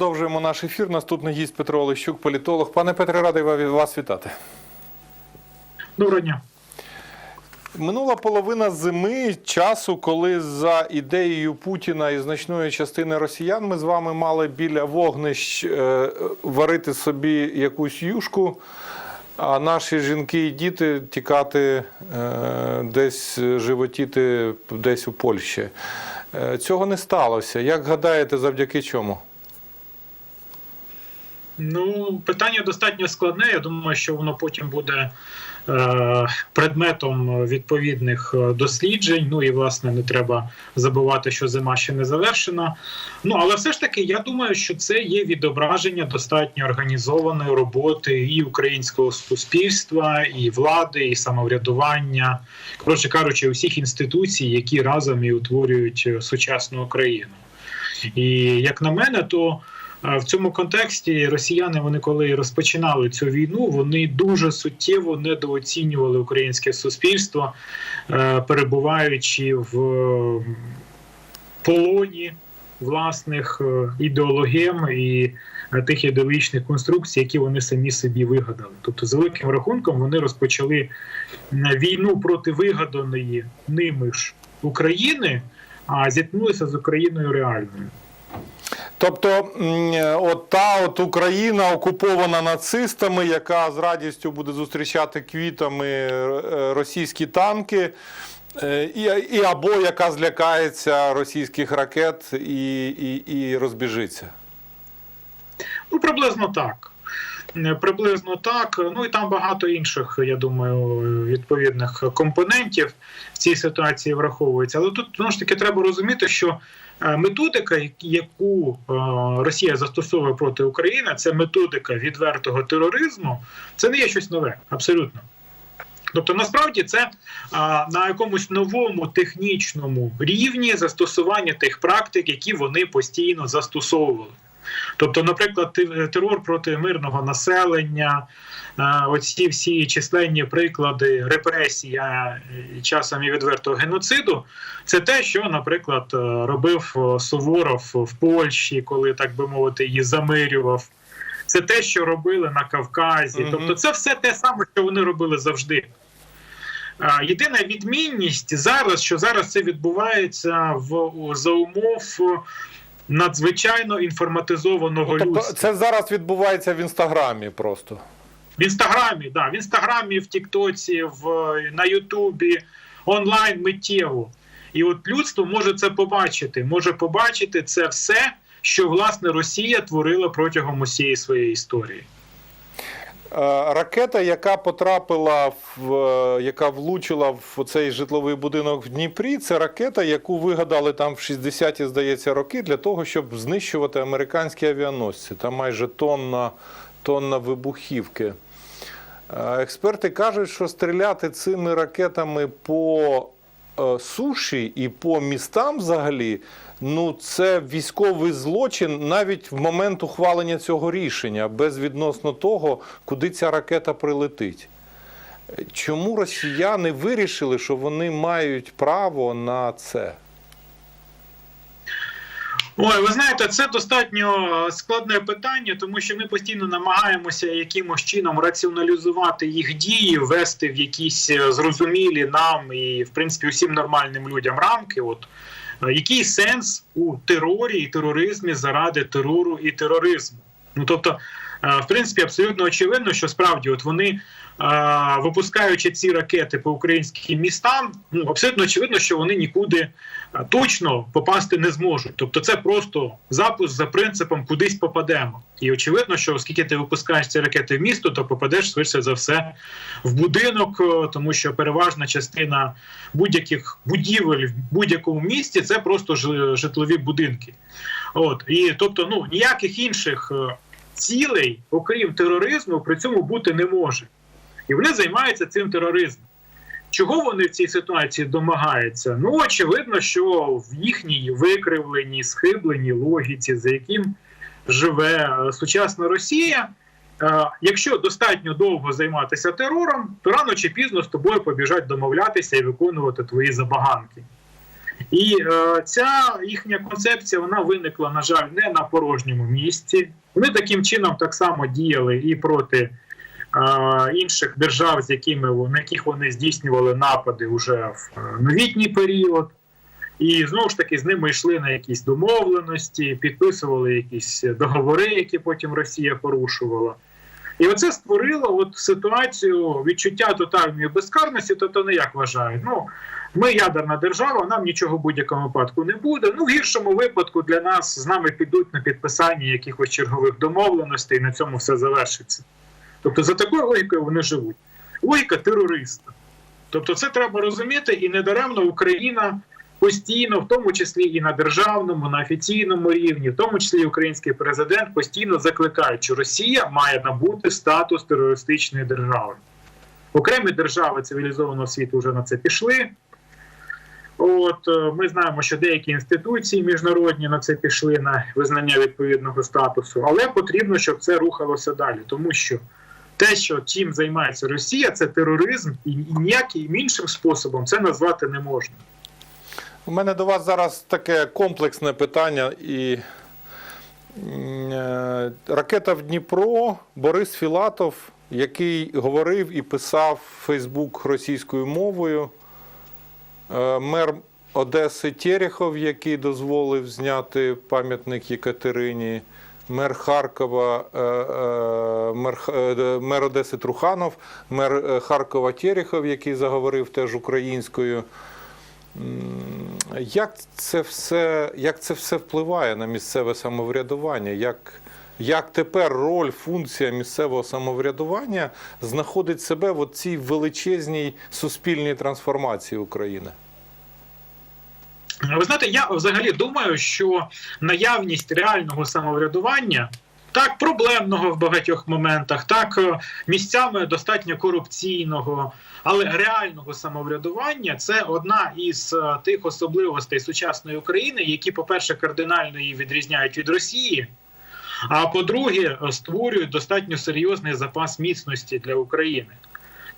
продовжуємо наш ефір. Наступний гість Петро Олещук, політолог. Пане Петре, радий вас вітати. Доброго дня. Минула половина зими часу, коли за ідеєю Путіна і значної частини росіян ми з вами мали біля вогнищ е, варити собі якусь юшку, а наші жінки і діти тікати е, десь животіти десь у Польщі. Е, цього не сталося. Як гадаєте, завдяки чому? Ну, питання достатньо складне. Я думаю, що воно потім буде е, предметом відповідних е, досліджень. Ну і власне не треба забувати, що зима ще не завершена. Ну але все ж таки, я думаю, що це є відображення достатньо організованої роботи і українського суспільства, і влади, і самоврядування, коротше кажучи, усіх інституцій, які разом і утворюють е, сучасну Україну. І як на мене, то в цьому контексті росіяни, вони коли розпочинали цю війну, вони дуже суттєво недооцінювали українське суспільство, е, перебуваючи в полоні власних е, ідеологем і е, тих ідеологічних конструкцій, які вони самі собі вигадали. Тобто, за великим рахунком, вони розпочали війну проти вигаданої ними ж України, а зіткнулися з Україною реальною. Тобто, от та от Україна окупована нацистами, яка з радістю буде зустрічати квітами е, російські танки, е, і, і або яка злякається російських ракет і, і, і розбіжиться. Ну, приблизно так. Е, Приблизно так. Ну і там багато інших, я думаю, відповідних компонентів в цій ситуації враховується. Але тут знову ж таки треба розуміти, що е, методика, яку е, Росія застосовує проти України, це методика відвертого тероризму. Це не є щось нове, абсолютно. Тобто, насправді це а, на якомусь новому технічному рівні застосування тих практик, які вони постійно застосовували. Тобто, наприклад, терор проти мирного населення, е, оці всі численні приклади репресій, а е, часом і відвертого геноциду, це те, що, наприклад, е, робив е, Суворов в Польщі, коли так би мовити, її замирював. Це те, що робили на Кавказі. Тобто, це все те саме, що вони робили завжди. Єдина відмінність зараз, що зараз це відбувається в за умов е, надзвичайно інформатизованого Тобто, людства. це зараз відбувається в інстаграмі просто. В інстаграмі, да, в інстаграмі, в Тіктоці, в на Ютубі, онлайн миттєво. І от людство може це побачити, може побачити це все, що власне Росія творила протягом усієї своєї історії. Е, Ракета, яка потрапила в е, яка влучила в цей житловий будинок в Дніпрі, це ракета, яку вигадали там в 60-ті, здається, роки для того, щоб знищувати американські авіаносці. Там майже тонна, тонна вибухівки. Е, Експерти кажуть, що стріляти цими ракетами по суші і по містам взагалі, ну це військовий злочин навіть в момент ухвалення цього рішення, безвідносно того, куди ця ракета прилетить. Е, Чому росіяни вирішили, що вони мають право на це? Ой, ви знаєте, це достатньо складне питання, тому що ми постійно намагаємося якимось чином раціоналізувати їх дії, ввести в якісь е, зрозумілі нам і, в принципі, усім нормальним людям рамки. От е, який сенс у терорі і тероризмі заради терору і тероризму? Ну тобто, е, в принципі, абсолютно очевидно, що справді, от вони. Випускаючи ці ракети по українським містам, ну абсолютно очевидно, що вони нікуди точно попасти не зможуть. Тобто, це просто запуск за принципом кудись попадемо. І очевидно, що оскільки ти випускаєш ці ракети в місто, то попадеш швидше за все в будинок, е, тому що переважна частина будь-яких будівель в будь-якому місті це просто житлові будинки. От і тобто, ну ніяких інших е, цілей, окрім тероризму, при цьому бути не може. І вони займаються цим тероризмом. Чого вони в цій ситуації домагаються? Ну, очевидно, що в їхній викривленій, схибленій логіці, за яким живе е, сучасна Росія, е, якщо достатньо довго займатися терором, то рано чи пізно з тобою побіжать домовлятися і виконувати твої забаганки. І е, ця їхня концепція вона виникла, на жаль, не на порожньому місці. Вони таким чином так само діяли і проти е, інших держав, з якими на яких вони здійснювали напади вже в е, новітній період. І знову ж таки з ними йшли на якісь домовленості, підписували якісь договори, які потім Росія порушувала. І оце створило от ситуацію відчуття тотальної безкарності, тобто не як вважають. Ну, ми ядерна держава, нам нічого в будь-якому випадку не буде. Ну, в гіршому випадку для нас з нами підуть на підписання якихось чергових домовленостей, і на цьому все завершиться. Тобто, за такою логікою вони живуть. Логіка терориста. Тобто, це треба розуміти, і недаремно Україна постійно, в тому числі і на державному, на офіційному рівні, в тому числі і український президент постійно закликає, що Росія має набути статус терористичної держави. Окремі держави цивілізованого світу вже на це пішли. От е, ми знаємо, що деякі інституції міжнародні на це пішли на визнання відповідного статусу, але потрібно, щоб це рухалося далі, тому що те, що чим займається Росія, це тероризм, і ніяким іншим способом це назвати не можна. У мене до вас зараз таке комплексне питання. І е, ракета в Дніпро, Борис Філатов, який говорив і писав Фейсбук російською мовою. Е, Мер Одеси Терехов, який дозволив зняти пам'ятник Єкатерині. Мер Харкова, е, е, мер, мер Одеси Труханов, мер Харкова Терехов, який заговорив теж українською. Як це все, як це все впливає на місцеве самоврядування? Як, як тепер роль, функція місцевого самоврядування знаходить себе в цій величезній суспільній трансформації України? Ви знаєте, я взагалі думаю, що наявність реального самоврядування. Так, проблемного в багатьох моментах, так е, місцями достатньо корупційного, але реального самоврядування це одна із е, тих особливостей сучасної України, які, по-перше, кардинально її відрізняють від Росії. А по-друге, е, створюють достатньо серйозний запас міцності для України.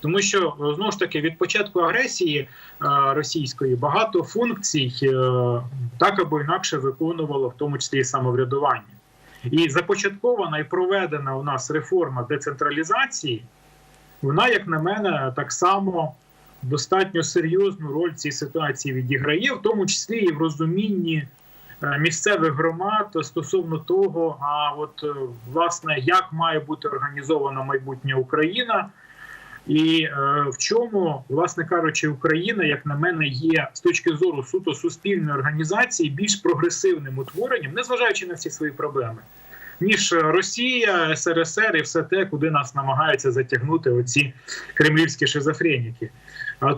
Тому що е, знову ж таки від початку агресії е, російської багато функцій так або інакше виконувало, в тому числі і самоврядування. І започаткована і проведена у нас реформа децентралізації, вона, як на мене, так само достатньо серйозну роль в цій ситуації відіграє, в тому числі і в розумінні місцевих громад стосовно того, а от е, власне як має бути організована майбутня Україна. І е, в чому, власне кажучи, Україна, як на мене, є з точки зору суто суспільної організації більш прогресивним утворенням, незважаючи на всі свої проблеми, ніж Росія, СРСР і все те, куди нас намагаються затягнути оці кремлівські шизофреніки.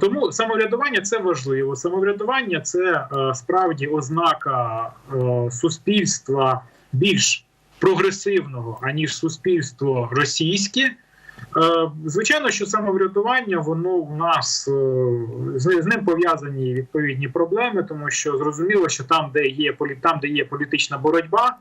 Тому самоврядування це важливо. Самоврядування це е, справді ознака е, суспільства більш прогресивного аніж суспільство російське. Е, Звичайно, що самоврядування воно у нас з ним пов'язані відповідні проблеми, тому що зрозуміло, що там, де є там, де є політична боротьба,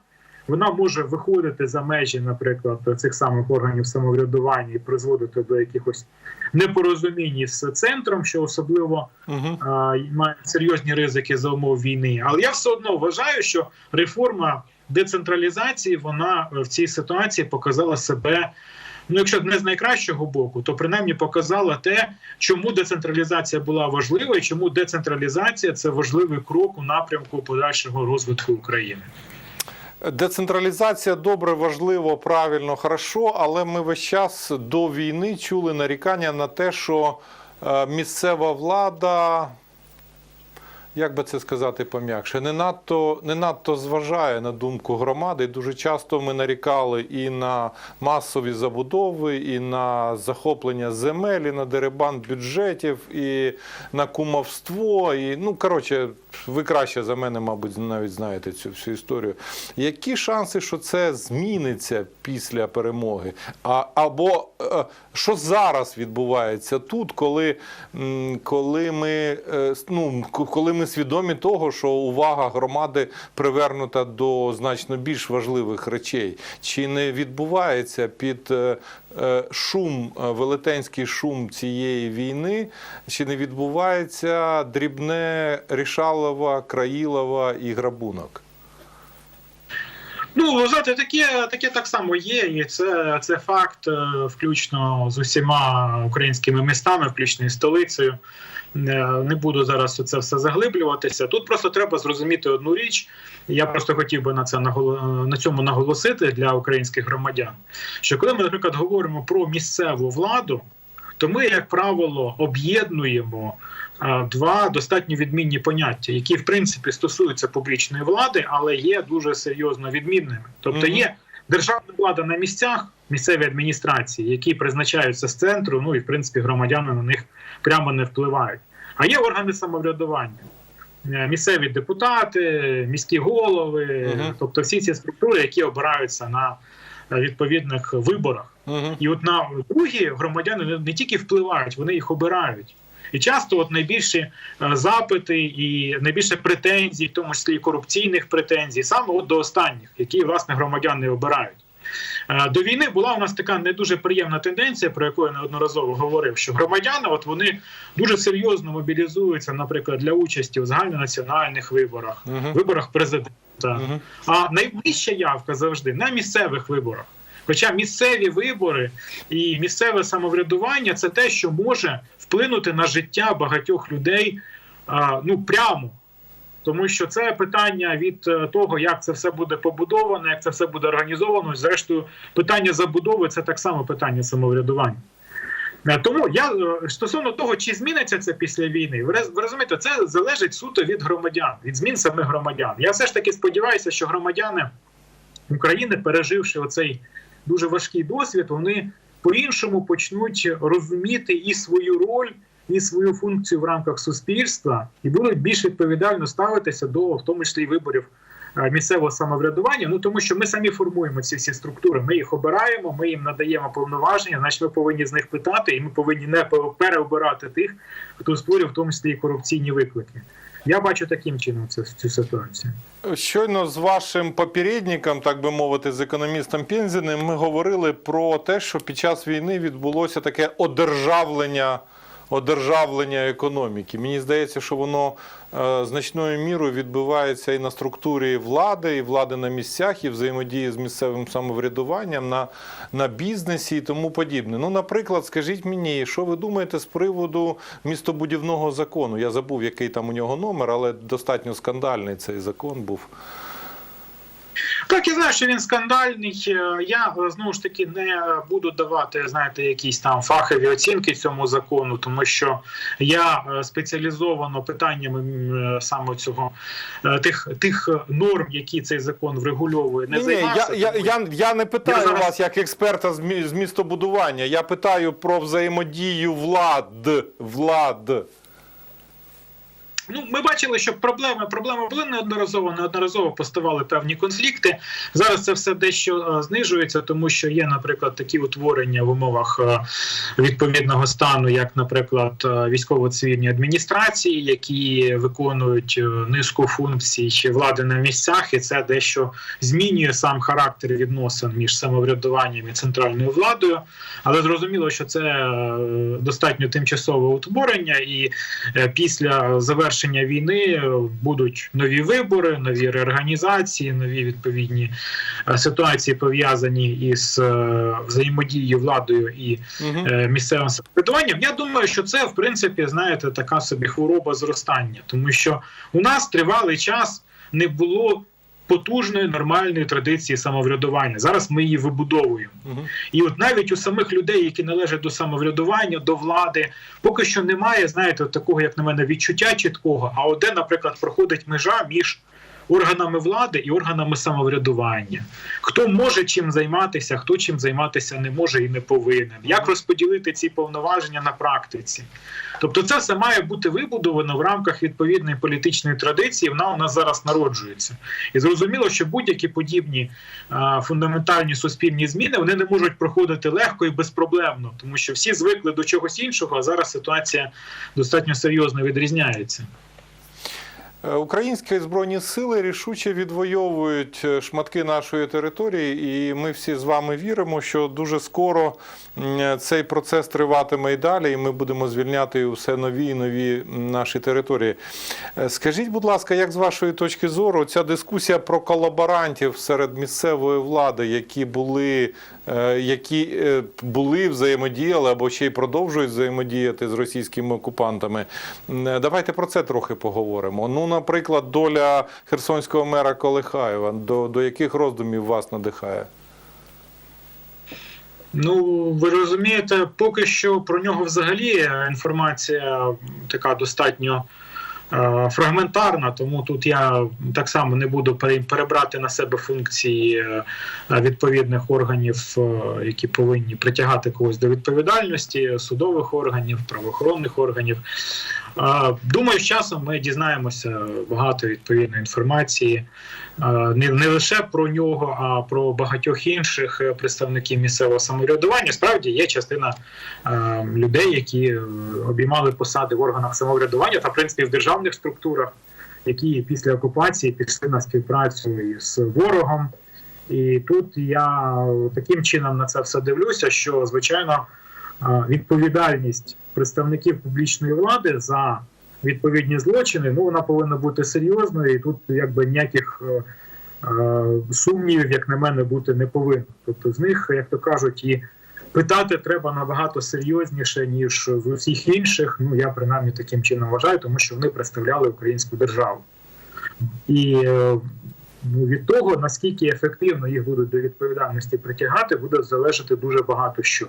вона може виходити за межі, наприклад, цих самих органів самоврядування і призводити до якихось непорозумінь з центром, що особливо Угу. е, має серйозні ризики за умов війни. Але я все одно вважаю, що реформа децентралізації вона в цій ситуації показала себе. Ну, якщо не з найкращого боку, то принаймні показала те, чому децентралізація була важлива, і чому децентралізація це важливий крок у напрямку подальшого розвитку України. Децентралізація добре, важливо, правильно, хорошо, але ми весь час до війни чули нарікання на те, що е, місцева влада, як би це сказати пом'якше, не надто, не надто зважає на думку громади. Дуже часто ми нарікали і на масові забудови, і на захоплення земель, і на дерибан бюджетів, і на кумовство. І, ну, коротше, ви краще за мене, мабуть, навіть знаєте цю всю історію. Які шанси, що це зміниться після перемоги? А, або е, що зараз відбувається тут, коли, коли, ми, е, ну, коли ми свідомі того, що увага громади привернута до значно більш важливих речей? Чи не відбувається під е, шум, велетенський шум цієї війни, чи не відбувається дрібне Рішалова, Країлова і грабунок? Ну, ви знаєте, таке, таке так само є, і це, це факт, е, включно з усіма українськими містами, включно із столицею. Е, Не буду зараз у це все заглиблюватися. Тут просто треба зрозуміти одну річ. Я просто хотів би на це на цьому наголосити для українських громадян. Що коли ми, наприклад, говоримо про місцеву владу, то ми, як правило, об'єднуємо два достатньо відмінні поняття, які в принципі стосуються публічної влади, але є дуже серйозно відмінними. Тобто є державна влада на місцях, місцеві адміністрації, які призначаються з центру, ну і в принципі громадяни на них прямо не впливають. А є органи самоврядування. Е, Місцеві депутати, міські голови, Мгм. тобто всі ці структури, які обираються на е, відповідних виборах. Угу. І от на другі громадяни не тільки впливають, вони їх обирають. І часто от найбільші е, запити і найбільше претензій, в тому числі і корупційних претензій, саме от до останніх, які власне громадяни обирають. Е, До війни була у нас така не дуже приємна тенденція, про яку я неодноразово говорив, що громадяни от вони дуже серйозно мобілізуються, наприклад, для участі в загальнонаціональних виборах, Угу. виборах президента. Угу. А найвища явка завжди на місцевих виборах. Хоча місцеві вибори і місцеве самоврядування це те, що може вплинути на життя багатьох людей ну прямо. Тому що це питання від е, того, як це все буде побудовано, як це все буде організовано. Зрештою, питання забудови це так само питання самоврядування. Е, Тому я е, стосовно того, чи зміниться це після війни, ви розумієте, це залежить суто від громадян, від змін самих громадян. Я все ж таки сподіваюся, що громадяни України, переживши оцей дуже важкий досвід, вони по-іншому почнуть розуміти і свою роль, і свою функцію в рамках суспільства, і будуть більш відповідально ставитися до, в тому числі, виборів місцевого самоврядування. Ну тому що ми самі формуємо ці всі структури. Ми їх обираємо, ми їм надаємо повноваження. Значить, ми повинні з них питати, і ми повинні не переобирати тих, хто створює в тому числі і корупційні виклики. Я бачу таким чином цю, цю ситуацію. Щойно з вашим попередником, так би мовити, з економістом Пінзіним, ми говорили про те, що під час війни відбулося таке одержавлення, одержавлення економіки. Мені здається, що воно е, значною мірою відбувається і на структурі влади, і влади на місцях, і взаємодії з місцевим самоврядуванням, на, на бізнесі і тому подібне. Ну, наприклад, скажіть мені, що ви думаєте з приводу містобудівного закону? Я забув, який там у нього номер, але достатньо скандальний цей закон був. Так, я знаю, що він скандальний. Е, Я знову ж таки не буду давати, знаєте, якісь там фахові оцінки цьому закону, тому що я е, спеціалізовано питаннями е, саме цього тих тих норм, які цей закон врегульовує, не Ні, ні, я, займався. я, я, я не питаю Я зараз- вас як експерта з містобудування. Я питаю про взаємодію влад. влад. Ну, ми бачили, що проблеми проблеми були неодноразово, неодноразово поставали певні конфлікти. Зараз це все дещо е, знижується, тому що є, наприклад, такі утворення в умовах е, відповідного стану, як, наприклад, е, військово-цивільні адміністрації, які виконують низку функцій влади на місцях, і це дещо змінює сам характер відносин між самоврядуванням і центральною владою. Але зрозуміло, що це достатньо тимчасове утворення, і після завершення війни е, будуть нові вибори, нові реорганізації, нові відповідні е, ситуації пов'язані із е, взаємодією владою і Угу. місцевим самоврядуванням. Я думаю, що це в принципі знаєте така собі хвороба зростання, тому що у нас тривалий час не було. Потужної нормальної традиції самоврядування. Зараз ми її вибудовуємо. Угу. І от навіть у самих людей, які належать до самоврядування, до влади, поки що немає, знаєте, такого, як на мене, відчуття чіткого. А от де, наприклад, проходить межа між органами влади і органами самоврядування. Хто може чим займатися, хто чим займатися не може і не повинен. Як розподілити ці повноваження на практиці? Тобто, це все має бути вибудовано в рамках відповідної політичної традиції. Вона у нас зараз народжується. І зрозуміло, що будь-які подібні а, фундаментальні суспільні зміни вони не можуть проходити легко і безпроблемно, тому що всі звикли до чогось іншого, а зараз ситуація достатньо серйозно відрізняється. Е, Українські збройні сили рішуче відвоюють е, шматки нашої території, і ми всі з вами віримо, що дуже скоро цей процес триватиме і далі, і ми будемо звільняти все нові і нові наші території. Е, Скажіть, будь ласка, як з вашої точки зору ця дискусія про колаборантів серед місцевої влади, які були, е, які е, були взаємодіяли або ще й продовжують взаємодіяти з російськими окупантами? Е, Давайте про це трохи поговоримо. Ну, наприклад, доля херсонського мера Колихаєва, до, до яких роздумів вас надихає? Ну, ви розумієте, поки що про нього взагалі е, інформація така достатньо е, фрагментарна, тому тут я так само не буду пере- перебрати на себе функції е, відповідних органів, е, які повинні притягати когось до відповідальності, судових органів, правоохоронних органів. Думаю, з часом ми дізнаємося багато відповідної інформації не, лише про нього, а про багатьох інших е, представників місцевого самоврядування. Справді є частина е, людей, які е, обіймали посади в органах самоврядування та в принципі в державних структурах, які після окупації пішли на співпрацю із ворогом. І тут я таким чином на це все дивлюся, що звичайно відповідальність представників публічної влади за відповідні злочини, ну вона повинна бути серйозною, і тут якби ніяких е, е, сумнівів, як на мене, бути не повинно. Тобто з них, як то кажуть, і питати треба набагато серйозніше, ніж з усіх інших. Ну я принаймні таким чином вважаю, тому що вони представляли українську державу. І ну, від того, наскільки ефективно їх будуть до відповідальності притягати, буде залежати дуже багато що.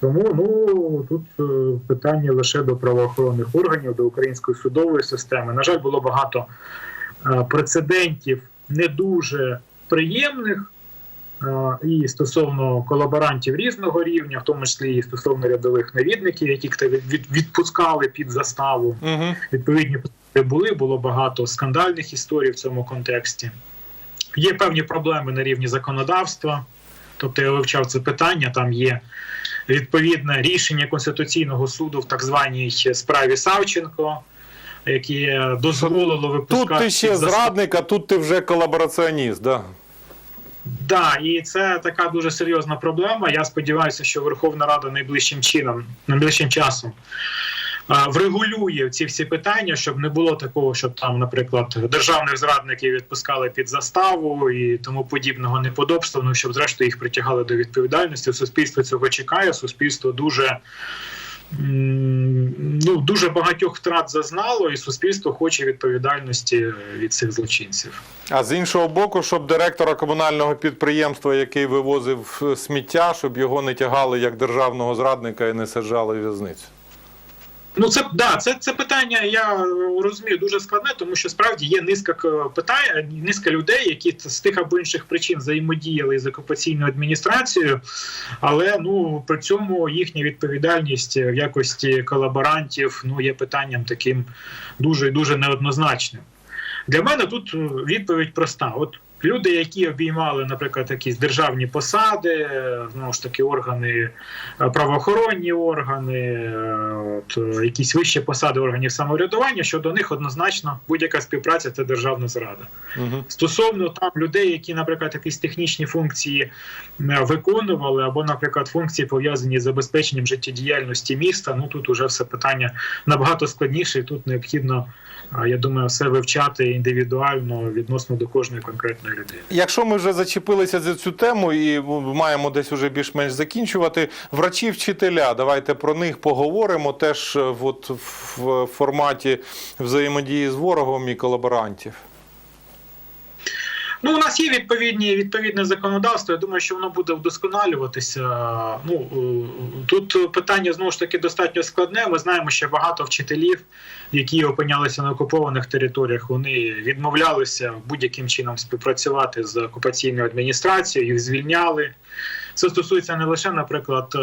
Тому ну тут е, питання лише до правоохоронних органів, до української судової системи. На жаль, було багато е, прецедентів не дуже приємних. е, І стосовно колаборантів різного рівня, в тому числі і стосовно рядових навідників, яких відпускали під заставу, Угу. відповідні були, було багато скандальних історій в цьому контексті. Є певні проблеми на рівні законодавства. Тобто я вивчав це питання, там є відповідне рішення Конституційного суду в так званій справі Савченко, яке дозволило випускати. Тут ти ще під зрадник, а тут ти вже колабораціоніст. Да? Да, і це така дуже серйозна проблема. Я сподіваюся, що Верховна Рада найближчим чином, найближчим часом врегулює ці всі питання, щоб не було такого, щоб там, наприклад, державних зрадників відпускали під заставу і тому подібного неподобства. Ну щоб зрештою їх притягали до відповідальності. Суспільство цього чекає. Суспільство дуже. Ну, дуже багатьох втрат зазнало, і суспільство хоче відповідальності від цих злочинців. А з іншого боку, щоб директора комунального підприємства, який вивозив е, сміття, щоб його не тягали як державного зрадника і не саджали в в'язницю. Ну, це да, це, це питання, я е, розумію, дуже складне, тому що справді є низка питань, низка людей, які з тих або інших причин взаємодіяли з окупаційною адміністрацією, але ну при цьому їхня відповідальність в якості колаборантів ну є питанням таким дуже дуже неоднозначним. Для мене тут е, відповідь проста. От люди, які обіймали, наприклад, якісь державні посади, знову ж таки, органи, е, правоохоронні органи, е, от, е, якісь вищі посади органів самоврядування, щодо них однозначно будь-яка співпраця це державна зрада. Угу. Стосовно там людей, які, наприклад, якісь технічні функції виконували, або, наприклад, функції пов'язані з забезпеченням життєдіяльності міста, ну тут уже все питання набагато складніше, і тут необхідно, я думаю, все вивчати індивідуально відносно до кожної конкретної людини. Якщо ми вже зачепилися за цю тему і маємо десь уже більш-менш закінчувати, врачі, вчителя, давайте про них поговоримо теж е, от в форматі взаємодії з ворогом і колаборантів. Ну, у нас є відповідні відповідне законодавство. Я думаю, що воно буде вдосконалюватися. Ну е, тут питання знову ж таки достатньо складне. Ми знаємо, що багато вчителів, які опинялися на окупованих територіях, вони відмовлялися будь-яким чином співпрацювати з окупаційною адміністрацією, їх звільняли. Це стосується не лише, наприклад, е,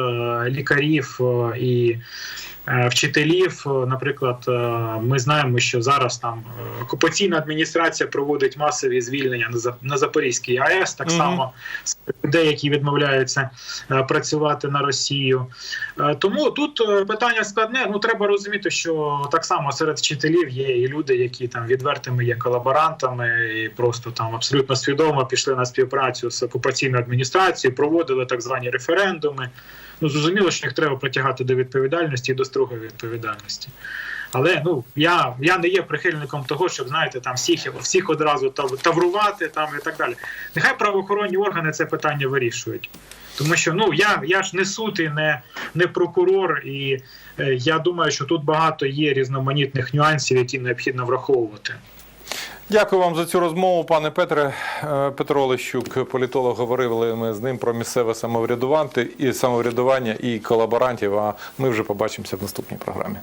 лікарів е, і е, вчителів. Наприклад, ми знаємо, що зараз там окупаційна адміністрація проводить масові звільнення на Запорізькій АЕС, так само людей, які відмовляються працювати на Росію. Тому тут питання складне. Ну треба розуміти, що так само серед вчителів є і люди, які там відвертими є колаборантами, і просто там абсолютно свідомо пішли на співпрацю з окупаційною адміністрацією, проводили так звані референдуми. Ну зрозуміло, що їх треба притягати до відповідальності і до строгої відповідальності. Але ну я, я не є прихильником того, щоб знаєте, там всіх всіх одразу тав- таврувати там і так далі. Нехай правоохоронні органи це питання вирішують. Тому що ну я, я ж не суд і не, не прокурор, і е, я думаю, що тут багато є різноманітних нюансів, які необхідно враховувати. Дякую вам за цю розмову, пане Петре. Е, Петро Лещук, політолог, говорили ми з ним про місцеве самоврядування і самоврядування і колаборантів. А ми вже побачимося в наступній програмі.